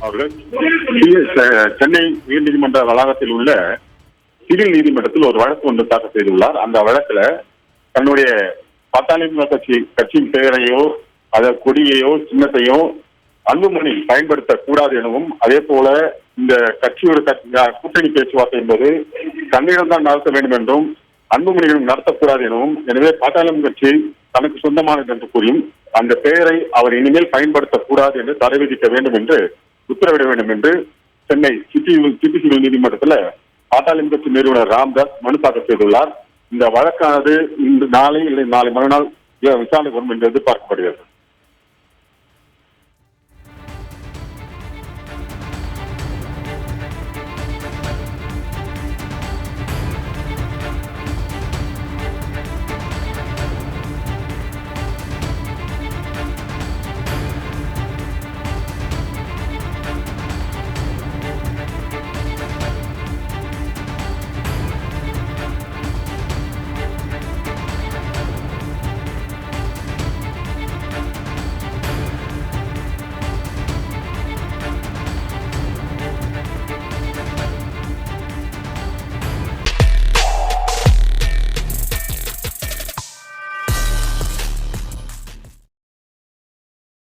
அவர்கள் சி- செ- சென்னை உயர்நீதிமன்ற வளாகத்தில் உள்ள சிவில் நீதிமன்றத்தில் ஒரு வழக்கு ஒன்று தாக்கல் செய்துள்ளார். அந்த வழக்குல தன்னுடைய பாட்டாளி கட்சி கட்சியின் பெயரையோ அத கொடியையோ சின்னத்தையோ அன்புமணி பயன்படுத்தக்கூடாது எனவும் அதே போல இந்த கட்சியோட கூட்டணி பேச்சுவார்த்தை என்பது தன்னிடம் தான் நடத்த வேண்டும் என்றும் அன்புமணிகளும் நடத்தக்கூடாது எனவும் எனவே பாட்டாளி கட்சி தனக்கு சொந்தமானது என்று கூறியும் அந்த பெயரை அவர் இனிமேல் பயன்படுத்தக்கூடாது என்று தடை விதிக்க வேண்டும் என்று உத்தரவிட வேண்டும் என்று சென்னை சிட்டி சிட்டி சிவில் நீதிமன்றத்தில் பாட்டாளி கட்சி நிறுவனர் ராம்தாஸ் மனு தாக்கல் செய்துள்ளார். இந்த வழக்கானது இன்று நாளை இல்லை நாளை மறுநாள் விசாரணை வரும் என்று எதிர்பார்க்கப்படுகிறது.